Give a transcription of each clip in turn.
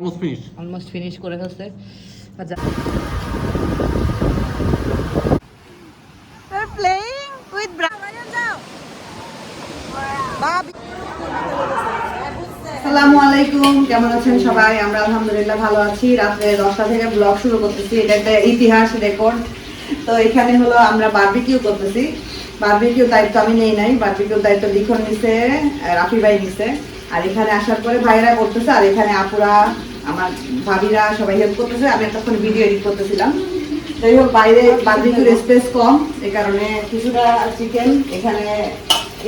Almost finish almost finish করে ফেলছে। আর যা- We're playing with Bra. Bobby. আসসালামু আলাইকুম কেমন আছেন সবাই? আমরা আলহামদুলিল্লাহ ভালো আছি। রাত্রে দশটা থেকে ব্লগ শুরু করতেছি। এটা একটা ইতিহাস রেকর্ড তো এখানে হলো আমরা বারবিকিউ করতেছি। বারবিকিউ দায়িত্ব আমি নেই নাই। বারবিকিউ দায়িত্ব লিখন নিছে রাফি ভাই নিছে। আর এখানে আসার পরে ভাইরা করতেছে। আর এখানে আপুরা আমার ভাবিরা সবাই হেল্প করতেছে, আমি এতক্ষণ ভিডিও এডিট করতেছিলাম। যাই হোক, বাইরে বারবিকিউর স্পেস কম এই কারণে কিছুটা চিকেন এখানে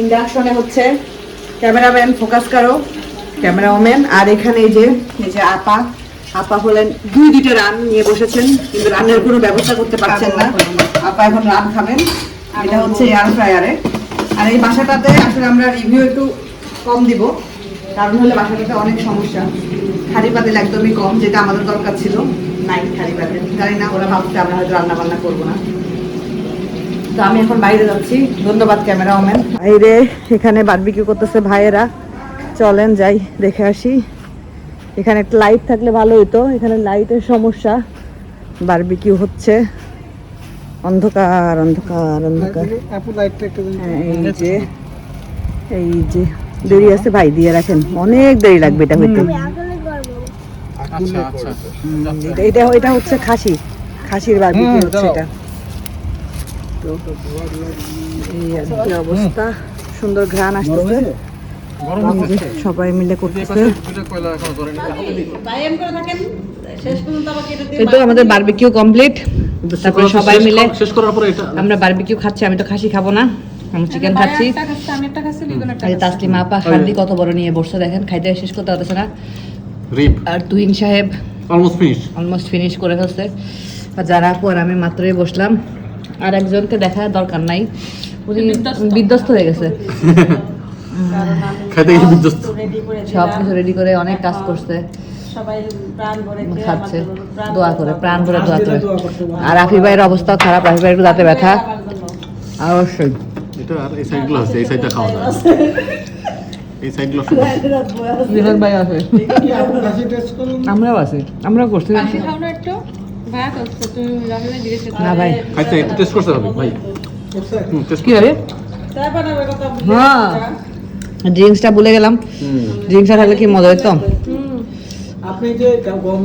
ইন্ডাকশনে হচ্ছে। ক্যামেরাম্যান ফোকাস করো। ক্যামেরা ক্যামেরাম্যান আর এখানে যে যে আপা। আপা হলেন দুই দুইটা রান নিয়ে বসেছেন, কিন্তু রান্নার কোনো ব্যবস্থা করতে পারছেন না। আপা এখন রান খাবেন। এটা হচ্ছে এয়ার ফ্রায়ারে আর এই বাসাটাতে আসলে আমরা রিভিউ একটু কম দিব, কারণ হলে বাসাটাতে অনেক সমস্যা। খালি পাতিল একদমই কম যেটা আমাদের দরকার ছিল। নাই খালি পাতিল জানি না ওরা ভাবছে আমরা হয়তো রান্না বান্না করব না। তো আমি এখন বাইরে যাচ্ছি। ধন্যবাদ ক্যামেরাম্যান। বাইরে এখানে বারবিকিউ করতেছে ভাইয়েরা। চলেন যাই দেখে আসি। এখানে একটা লাইট থাকলে ভালো হতো এখানে লাইটের সমস্যা। বারবিকিউ হচ্ছে। অন্ধকার অন্ধকার অন্ধকার। হ্যাঁ, এই যে এই যে। দেরি আছে ভাই দিয়ে রাখেন। অনেক দেরি লাগবে এটা হইতে। এটা এটা এটা হচ্ছে খাসি। খাসির বারবিকিউ হচ্ছে এটা। তো এই অবস্থা। সুন্দর ঘ্রাণ আসতেছে। সবাই মিলে করতেছে। তো আমাদের বারবিকিউ কমপ্লিট তারপরে সবাই মিলে শেষ করার পরে এটা আমরা বারবিকিউ খাচ্ছি আমি তো খাসি খাব না। আমি চিকেন খাচ্ছি। তাসলিমা আপা হান্ডি কত বড় নিয়ে বসছে দেখেন খাইতে শেষ করতে পারতেছে না। রিপ আর তুহিন সাহেব অলমোস্ট ফিনিশ অলমোস্ট ফিনিশ করে ফেলছে। আর যারা আপু আর আমি মাত্রই বসলাম। আর একজনকে দেখার দরকার নাই। উনি বিধ্বস্ত। হয়ে গেছে। খাইতে গিয়ে বিধ্বস্ত। সব কিছু রেডি করে অনেক কাজ করছে। খাচ্ছে। দোয়া করে প্রাণ ভরে দোয়া করে। আর রাফি ভাইয়ের অবস্থাও খারাপ। রাফি ভাইয়ের দাঁতে ব্যথা। অবশ্যই। এটা আর এই সাইডগুলো আছে এই সাইডটা খাওয়া যায়। এই সাইডগুলো বিনোদ ভাই আছে। আমরাও আছি। আমরাও করছি। না ভাই। খাইতে একটু টেস্ট করতে হবে ভাই। কি হবে। হ্যাঁ। ড্রিঙ্কসটা ভুলে গেলাম। ড্রিঙ্কসটা থাকলে কি মজা হতো আপনি যে গন্ধ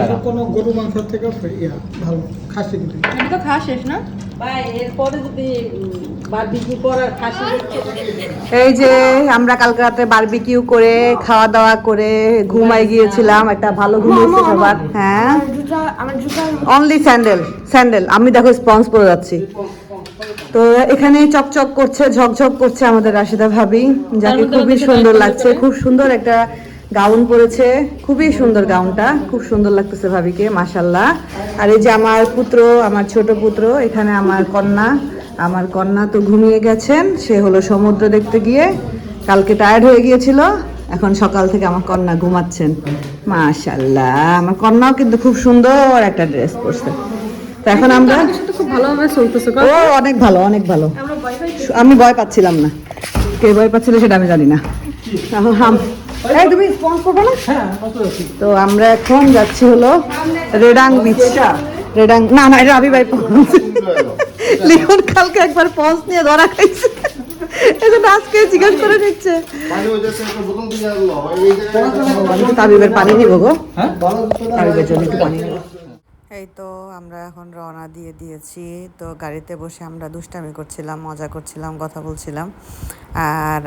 না। কোনো গরু মাংস থেকে ভালো খাসি কিন্তু এই যে আমরা কালকে রাতে বারবিকিউ করে খাওয়া দাওয়া করে ঘুমাই গিয়েছিলাম একটা ভালো ঘুম হয়েছে সবার হ্যাঁ। অনলি স্যান্ডেল স্যান্ডেল আমি দেখো স্পঞ্জ পরে যাচ্ছি। তো এখানে চকচক করছে ঝকঝক করছে আমাদের রাশিদা ভাবি। যাকে খুবই সুন্দর লাগছে। খুব সুন্দর একটা গাউন পরেছে। খুবই সুন্দর গাউনটা। খুব সুন্দর লাগতেছে ভাবিকে মাসাল্লাহ আর এই যে আমার পুত্র আমার ছোট পুত্র এখানে আমার কন্যা। আমার কন্যা তো ঘুমিয়ে গেছেন সে হলো সমুদ্র দেখতে গিয়ে কালকে টায়ার্ড হয়ে গিয়েছিল এখন সকাল থেকে আমার কন্যা ঘুমাচ্ছেন। মাশাল্লাহ আমার কন্যাও কিন্তু খুব সুন্দর একটা ড্রেস পরছে। তো এখন আমরা খুব ও অনেক ভালো অনেক ভালো। আমি ভয় পাচ্ছিলাম না। কে ভয় পাচ্ছিল সেটা আমি জানি না। এখন হাম- এই তুমি স্পন্স করব না? তো আমরা এখন যাচ্ছি হলো রেডাং বিচ রেডাং না না এটা আবি ভাই পৌঁছ লিখন কালকে একবার পৌঁছ নিয়ে ধরা খাইছে। এজন্য আজকে জিজ্ঞেস করে নিচ্ছে। তাবিবের পানি নিবো গো। তাবিবের জন্য একটু পানি এই তো আমরা এখন রওনা দিয়ে দিয়েছি। তো গাড়িতে বসে আমরা দুষ্টামি করছিলাম মজা করছিলাম কথা বলছিলাম। আর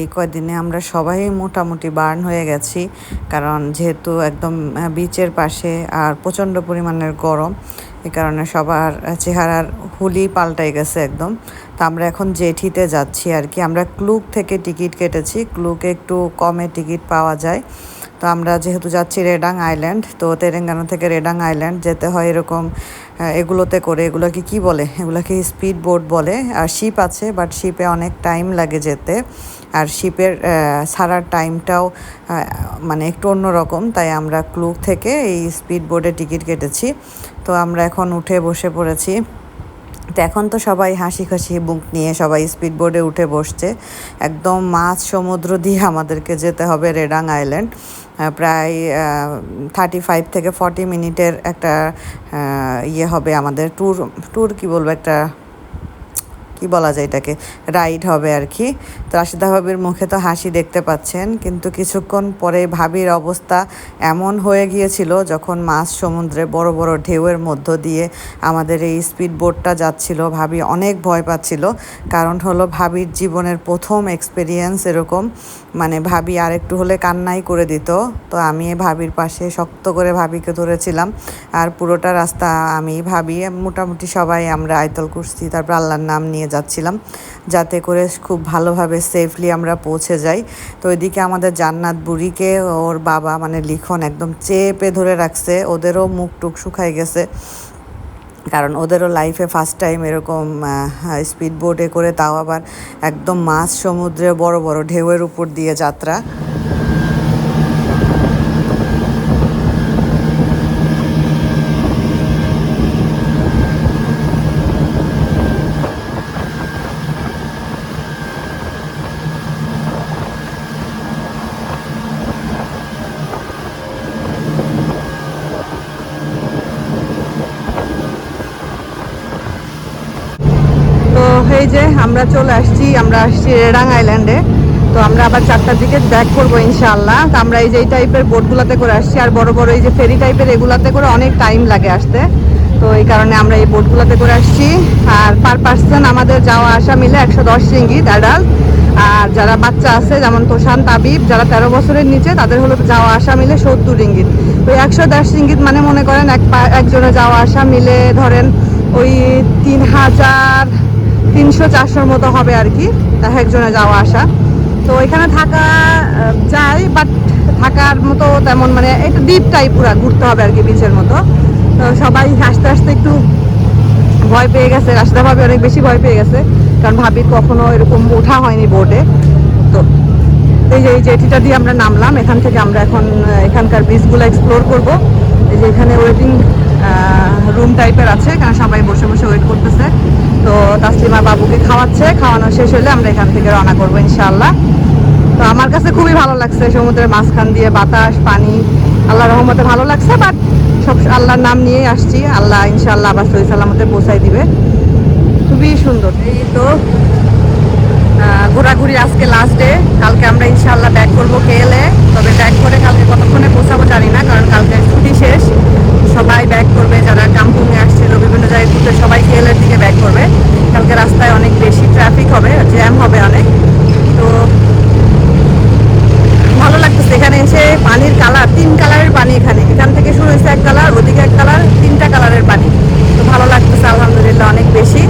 এই কয়দিনে আমরা সবাই মোটামুটি বার্ন হয়ে গেছি। কারণ যেহেতু একদম বিচের পাশে আর প্রচণ্ড পরিমাণের গরম এই কারণে সবার চেহারার হুলি পাল্টাই গেছে একদম। তো আমরা এখন জেঠিতে যাচ্ছি আর কি। আমরা ক্লুক থেকে টিকিট কেটেছি। ক্লুকে একটু কমে টিকিট পাওয়া যায়। তো আমরা যেহেতু যাচ্ছি রেডাং আইল্যান্ড তো তেলেঙ্গানা থেকে রেডাং আইল্যান্ড যেতে হয় এরকম এগুলোতে করে। এগুলোকে কি বলে? এগুলোকে স্পিড বোট বলে। আর শিপ আছে বাট শিপে অনেক টাইম লাগে যেতে। আর শিপের ছাড়ার টাইমটাও মানে একটু অন্যরকম। তাই আমরা ক্লুক থেকে এই স্পিড বোর্ডে টিকিট কেটেছি। তো আমরা এখন উঠে বসে পড়েছি। তো এখন তো সবাই হাসি খাসি বুক নিয়ে সবাই স্পিড বোর্ডে উঠে বসছে। একদম মাছ সমুদ্র দিয়ে আমাদেরকে যেতে হবে রেডাং আইল্যান্ড প্রায় থার্টি ফাইভ থেকে ফর্টি মিনিটের একটা ইয়ে হবে আমাদের ট্যুর ট্যুর কি বলব? একটা কি বলা যায় এটাকে? রাইড হবে আর কি। তো রাশিদা ভাবির মুখে তো হাসি দেখতে পাচ্ছেন, কিন্তু কিছুক্ষণ পরে ভাবির অবস্থা এমন হয়ে গিয়েছিল যখন মাছ সমুদ্রে বড় বড় ঢেউয়ের মধ্য দিয়ে আমাদের এই স্পিড বোটটা যাচ্ছিল। ভাবি অনেক ভয় পাচ্ছিল, কারণ হলো ভাবির জীবনের প্রথম এক্সপিরিয়েন্স এরকম। মানে ভাবি আর একটু হলে কান্নাই করে দিত। তো আমি ভাবির পাশে শক্ত করে ভাবিকে ধরেছিলাম। আর পুরোটা রাস্তা আমি ভাবি। মোটামুটি সবাই আমরা আয়তল কুর্সি, তারপর আল্লাহর নাম নিয়ে যাচ্ছিলাম, যাতে করে খুব ভালোভাবে সেফলি আমরা পৌঁছে যাই। তো ওইদিকে আমাদের জান্নাত বুড়িকে ওর বাবা মানে লিখন একদম চেপে ধরে রাখছে, ওদেরও মুখ টুক শুকাই গেছে। কারণ ওদেরও লাইফে ফার্স্ট টাইম এরকম স্পিড বোটে করে তাও আবার একদম মাছ সমুদ্রে বড় বড় ঢেউয়ের উপর দিয়ে যাত্রা তো এই যে আমরা চলে আসছি, আমরা আসছি রেডাং আইল্যান্ডে তো আমরা আবার চারটার দিকে ব্যাক করব ইনশাল্লাহ তো আমরা এই যে এই টাইপের বোটগুলোতে করে আসছি, আর বড় বড় এই যে ফেরি টাইপের এগুলাতে করে অনেক টাইম লাগে আসতে। তো এই কারণে আমরা এই বোটগুলোতে করে আসছি। আর পার পার্সন আমাদের যাওয়া আসা মিলে একশো দশ রিঙ্গিত অ্যাডাল্ট আর যারা বাচ্চা আছে, যেমন তোষান, তাবিব, যারা তেরো বছরের নিচে, তাদের হলো যাওয়া আসা মিলে সত্তর রিঙ্গিত তো একশো দশ রিঙ্গিত মানে মনে করেন এক একজনের যাওয়া আসা মিলে ধরেন ওই তিন হাজার তিনশো চারশোর মতো হবে আর কি এক একজনে যাওয়া আসা। তো এখানে থাকা যায় বাট থাকার মতো তেমন মানে একটু দ্বীপ টাইপ পুরা ঘুরতে হবে আর কি বিচের মতো। তো সবাই আস্তে আস্তে একটু ভয় পেয়ে গেছে রাস্তা ভাবে অনেক বেশি ভয় পেয়ে গেছে, কারণ ভাবি কখনো এরকম ওঠা হয়নি বোটে তো এই যে এই জেটিটা দিয়ে আমরা নামলাম, এখান থেকে আমরা এখন এখানকার বিচগুলো এক্সপ্লোর করব। এই যে এখানে ওয়েটিং রুম টাইপের আছে এখানে সবাই বসে বসে ওয়েট করতেছে। তো তাসলিমা বাবুকে খাওয়াচ্ছে, খাওয়ানো শেষ হলে আমরা এখান থেকে রওনা করব ইনশাল্লাহ তো আমার কাছে খুবই ভালো লাগছে সমুদ্রের মাঝখান দিয়ে বাতাস, পানি। আল্লাহ রহমতে ভালো লাগছে বাট সব আল্লাহর নাম নিয়েই আসছি। আল্লাহ ইনশাআল্লাহ আবার সহি সালামতে পৌঁছাই দিবে। খুবই সুন্দর। এই তো ঘোরাঘুরি আজকে লাস্ট ডে কালকে আমরা ইনশাল্লাহ ব্যাক করব কেএলে তবে ব্যাক করে কালকে কতক্ষণে পৌঁছাবো জানি না, কারণ কালকে ছুটি শেষ। সবাই ব্যাক করবে, যারা কাম্পুংয়ে আসছিল বিভিন্ন জায়গায় ঘুরতে, সবাই কেএলের দিকে ব্যাক করবে। কালকে রাস্তায় অনেক বেশি ট্রাফিক হবে জ্যাম হবে অনেক। তো ভালো লাগতেছে, এখানে এসে পানির কালার তিন কালারের পানি এখানে। এখান থেকে শুরু হয়েছে এক কালার ওদিকে এক কালার তিনটা কালারের পানি। তো ভালো লাগতেছে, আলহামদুলিল্লাহ, অনেক বেশি।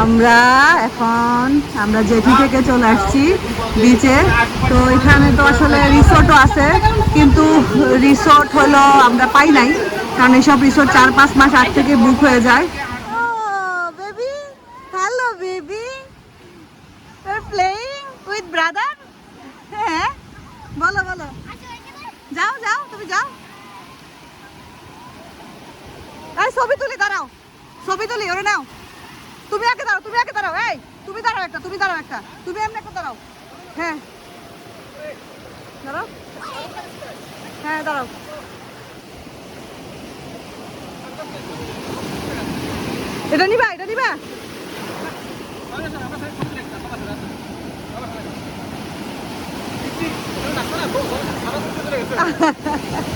আমরা আমরা জেঠি থেকে চলে আসছি বিচে তো এখানে তো আসলে রিসোর্টও আছে, কিন্তু রিসোর্ট হলো আমরা পাই নাই, কারণ এইসব রিসোর্ট চার পাঁচ মাস আগ থেকে বুক হয়ে যায়। baby. You're playing with brother? হ্যাঁ বলো বলো। যাও যাও, তুমি যাও। ছবি তুলি, দাঁড়াও। ছবি তুলি, ওরে নাও। তুমি আগে দাঁড়াও তুমি আগে দাঁড়াও এই তুমি দাঁড়াও একটা তুমি দাঁড়াও একটা তুমি এমনি একটা দাঁড়াও। হ্যাঁ। দাঁড়াও। হ্যাঁ দাঁড়াও। এটা নিবা এটা নিবা। Yeay,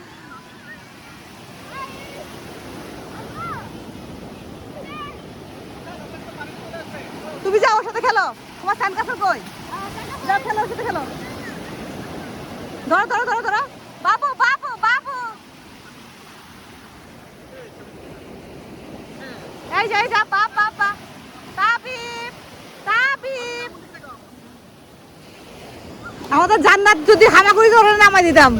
তুমি যাও ওর সাথে খেলো তোমার স্যান্ড কাসল কই যাও খেলো ওর সাথে খেলো ধরো ধরো ধরো ধরো বাবু বাবু বাবু এই যে এই যা বাপ বাপ বাপ তাবিব তাবিব আমাদের জান্নাত যদি হামাগুড়ি ধরে নামাই দিতাম।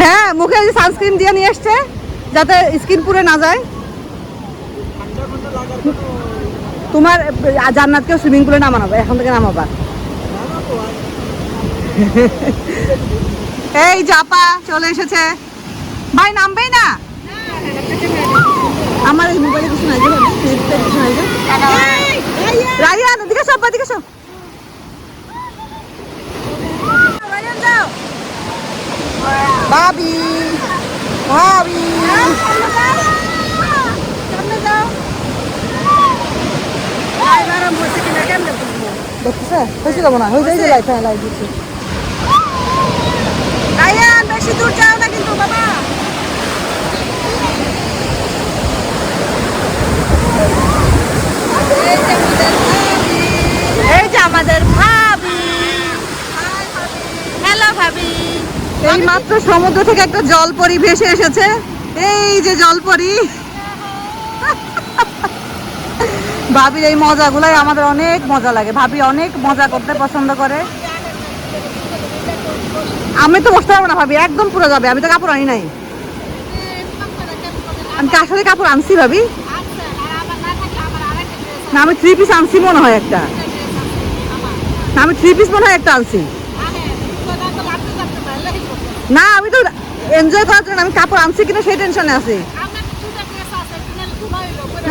হ্যাঁ মুখে সানস্ক্রিন দিয়ে নিয়ে এসছে যাতে স্কিন পুড়ে না যায়। তোমার আহ, জান্নাতকেও সুইমিং পুলে নামানো এখন থেকে নামাবা। এই জাপা চলে এসেছে। ভাই নামবেই না? আমার এই মোবাইলে কিছু নাই রায়ান সব সব হয়েছে যাব না হয়ে। যায় লাইট দিচ্ছি বেশি দূর যাও না কিন্তু বাবা এই যে আমাদের ভাবি হ্যালো ভাবি এই মাত্র সমুদ্র থেকে একটা জলপরি ভেসে এসেছে। এই যে জলপরি। ভাবির এই মজাগুলাই আমাদের অনেক মজা লাগে। ভাবি অনেক মজা করতে পছন্দ করে। আমি তো বসতে পারব না ভাবি, একদম পুরো যাবে। আমি তো কাপড় আনি নাই। আমি আসলে কাপড় আনছি ভাবি। না, আমি থ্রি পিস আনছি মনে হয় একটা। না, আমি থ্রি পিস মনে হয় একটা আনছি। না আমি তো এনজয় করার জন্য আমি কাপড় আনছি কিনা সেই টেনশনে আছি।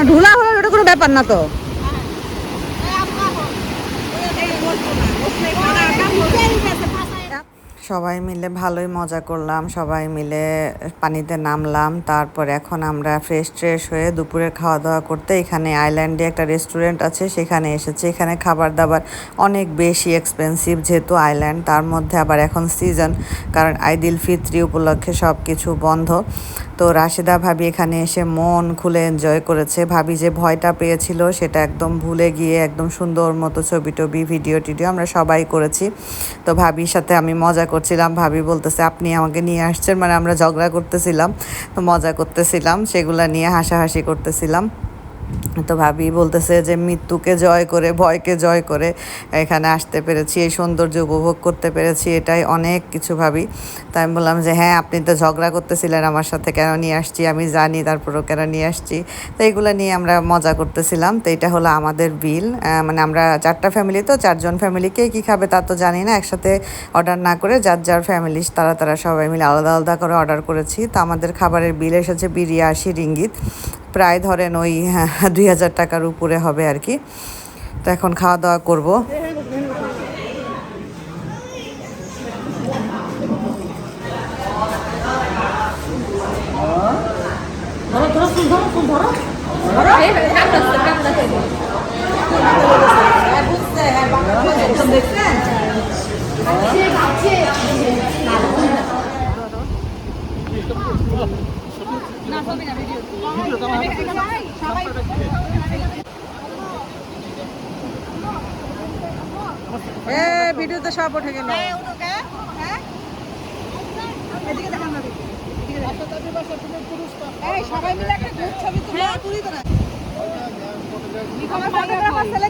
ঢুলা হলো ওটা কোনো ব্যাপার না তো। সবাই মিলে ভালোই মজা করলাম, সবাই মিলে পানিতে নামলাম, তারপর এখন আমরা ফ্রেশ ট্রেশ হয়ে দুপুরে খাওয়া দাওয়া করতে এখানে আইল্যান্ডে একটা রেস্টুরেন্ট আছে, সেখানে এসেছে। এখানে খাবার দাবার অনেক বেশি এক্সপেন্সিভ যেহেতু আইল্যান্ড তার মধ্যে আবার এখন সিজন কারণ আইদিল ফিত্রি উপলক্ষে সব কিছু বন্ধ। তো রাশেদা ভাবি এখানে এসে মন খুলে এনজয় করেছে। ভাবি যে ভয়টা পেয়েছিল সেটা একদম ভুলে গিয়ে একদম সুন্দর মতো ছবি টবি ভিডিও টিডিও আমরা সবাই করেছি। তো ভাবির সাথে আমি মজা করছিলাম, ভাবি বলতেছে, আপনি আমাকে নিয়ে আসছেন? মানে আমরা ঝগড়া করতেছিলাম, তো মজা করতেছিলাম, সেগুলা নিয়ে হাসাহাসি করতেছিলাম। তো ভাবি বলতেছে যে, মৃত্যুকে জয় করে, ভয়কে জয় করে এখানে আসতে পেরেছি, এই সৌন্দর্য উপভোগ করতে পেরেছি, এটাই অনেক কিছু ভাবি। তাই আমি বললাম যে হ্যাঁ আপনি তো ঝগড়া করতেছিলেন আমার সাথে, কেন নিয়ে আসছি? আমি জানি তারপরও কেন নিয়ে আসছি। তো এইগুলো নিয়ে আমরা মজা করতেছিলাম। তো এটা হলো আমাদের বিল। মানে আমরা চারটা ফ্যামিলি তো চারজন ফ্যামিলিকে কী খাবে তা তো জানি না। একসাথে অর্ডার না করে যার যার ফ্যামিলি তারা তারা সবাই মিলে আলাদা আলাদা করে অর্ডার করেছি। তো আমাদের খাবারের বিল এসেছে বিরিয়াশি, রিঙ্গিত। প্রায় ধরেন ওই দুই হাজার টাকার উপরে হবে আর কি। তো এখন খাওয়া দাওয়া করব ভিডিওতে সব উঠে গেল সবাই মিলে একটা গ্রুপ ছবি তুলি তো না আমার ফটোগ্রাফার ছেলে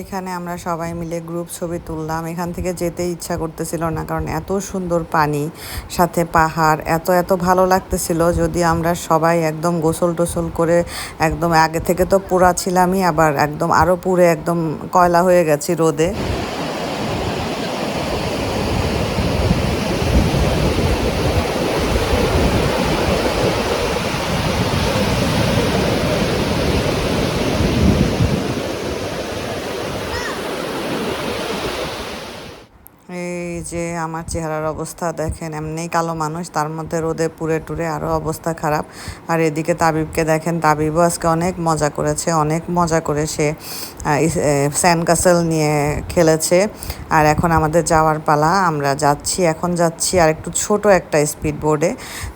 এইখানে আমরা সবাই মিলে গ্রুপ ছবি তুললাম। এখান থেকে যেতে ইচ্ছা করতেছিল না, কারণ এত সুন্দর পানি, সাথে পাহাড়, এত এত ভালো লাগতেছিল। যদি আমরা সবাই একদম গোসল টোসল করে একদম আগে থেকে তো পুরা ছিলামই, আবার একদম আরও পুরে একদম কয়লা হয়ে গেছি রোদে এই যে আমার চেহারার অবস্থা দেখেন এমনিই কালো মানুষ, তার মধ্যে রোদে পুড়ে টুরে আরও অবস্থা খারাপ। আর এদিকে তাবিবকে দেখেন, তাবিবও আজকে অনেক মজা করেছে, অনেক মজা করে সে স্যান্ড কাসেল নিয়ে খেলেছে। আর এখন আমাদের যাওয়ার পালা, আমরা যাচ্ছি, এখন যাচ্ছি আর একটু ছোট একটা স্পিড বোর্ডে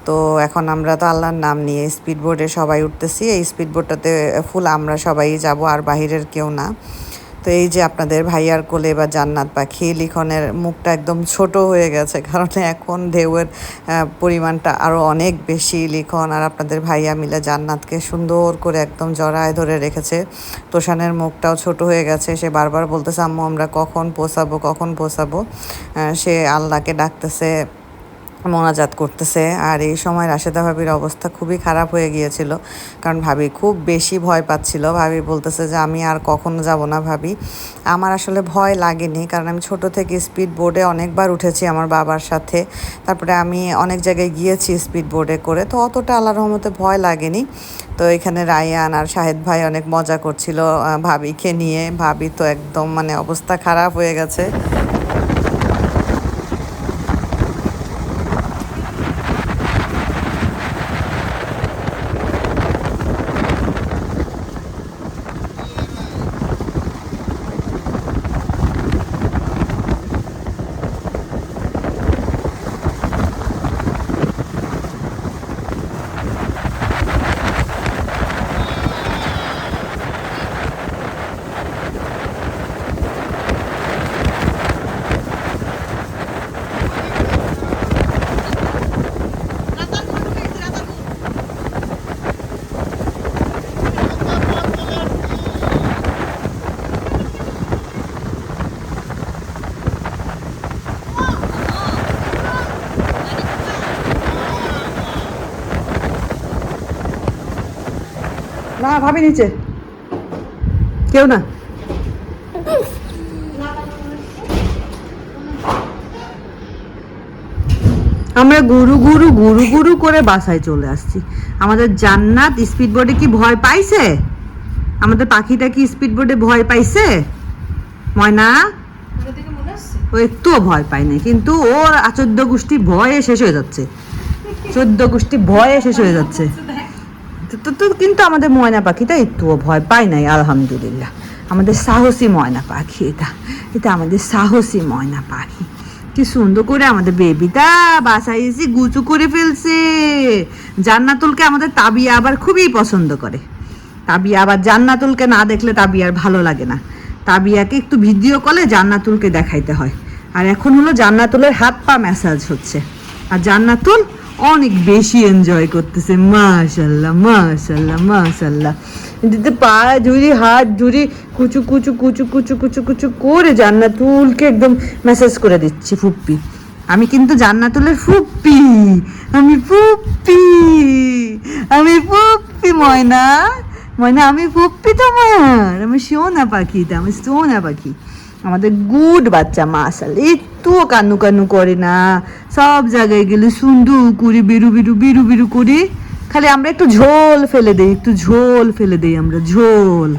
তো এখন আমরা তো আল্লাহর নাম নিয়ে স্পিড বোর্ডে সবাই উঠতেছি, এই স্পিড বোর্ডটাতে ফুল আমরা সবাই যাব, আর বাহিরের কেউ না। তো এই যে আপনাদের ভাইয়ার কোলে বা জান্নাত পাখি, লিখনের মুখটা একদম ছোট হয়ে গেছে, কারণ এখন ঢেউয়ের পরিমাণটা আরও অনেক বেশি লিখন। আর আপনাদের ভাইয়া মিলে জান্নাতকে সুন্দর করে একদম জড়ায় ধরে রেখেছে। তোষানের মুখটাও ছোট হয়ে গেছে। সে বারবার বলতেছে, আম্মু, আমরা কখন পোষাবো কখন পোষাবো সে আল্লাহকে ডাকতেছে মোনাজাত করতেছে। আর এই সময় রাশেদা ভাবির অবস্থা খুবই খারাপ হয়ে গিয়েছিল। কারণ ভাবি খুব বেশি ভয় পাচ্ছিল। ভাবি বলতেছে যে, আমি আর কখনো যাব না ভাবি। আমার আসলে ভয় লাগেনি, কারণ আমি ছোট থেকে স্পিড বোর্ডে অনেকবার উঠেছি আমার বাবার সাথে। তারপরে আমি অনেক জায়গায় গিয়েছি স্পিড বোর্ডে করে। তো অতটা আল্লাহ রহমতে ভয় লাগেনি। তো এখানে রায়ান আর শাহেদ ভাই অনেক মজা করছিল ভাবিকে নিয়ে। ভাবি তো একদম মানে অবস্থা খারাপ হয়ে গেছে। না, ভাবি নিচে। কেউ না? আমরা গুরু গুরু গুরু গুরু করে বাসায় চলে আসছি। আমাদের জান্নাত স্পিড বোর্ডে কি ভয় পাইছে? আমাদের পাখিটা কি স্পিড বোর্ডে ভয় পাইছে? ময়না? ও একটুও ভয় পায় কিন্তু ওর আচোদ্য গোষ্ঠী ভয়ে শেষ হয়ে যাচ্ছে। চোদ্দ গোষ্ঠী ভয়ে শেষ হয়ে যাচ্ছে। কিন্তু আমাদের ময়না পাখিটা একটুও ভয় পায় নাই, আলহামদুলিল্লাহ। আমাদের সাহসী ময়না পাখি এটা। এটা আমাদের সাহসী ময়না পাখি। কি সুন্দর করে আমাদের বেবিটা বাসায় এসে গুচু করে ফেলছে। জান্নাতুলকে আমাদের তাবিয়া আবার খুবই পছন্দ করে। তাবিয়া আবার জান্নাতুলকে না দেখলে তাবিয়ার ভালো লাগে না। তাবিয়াকে একটু ভিডিও কলে জান্নাতুলকে দেখাইতে হয়। আর এখন হলো জান্নাতুলের হাত পা ম্যাসাজ হচ্ছে। আর জান্নাতুল অনেক বেশি এনজয় করতেছে মাশাল্লাহ মাশাল্লাহ মাশাল্লাহ দিতে পা ঝুড়ি হাত ঝুড়ি কুচু কুচু কুচু কুচু কুচু কুচু করে জান্নাতুলকে একদম মেসেজ করে দিচ্ছি ফুপ্পি। আমি কিন্তু জান্নাতুলের ফুপ্পি, আমি ফুপ্পি আমি ফুপ্পি, ময়না ময়না, আমি ফুপ্পি তোমার, আমি সোনা পাখি এটা আমি সোনা পাখি। আমাদের গুড বাচ্চা মাসাল একটুও কানু কানু করে না। সব জায়গায় গেলে সুন্দর করে বিরু বিরু বিরু বিরু করি। খালি আমরা একটু ঝোল ফেলে দেই, একটু ঝোল ফেলে দেই আমরা, ঝোল।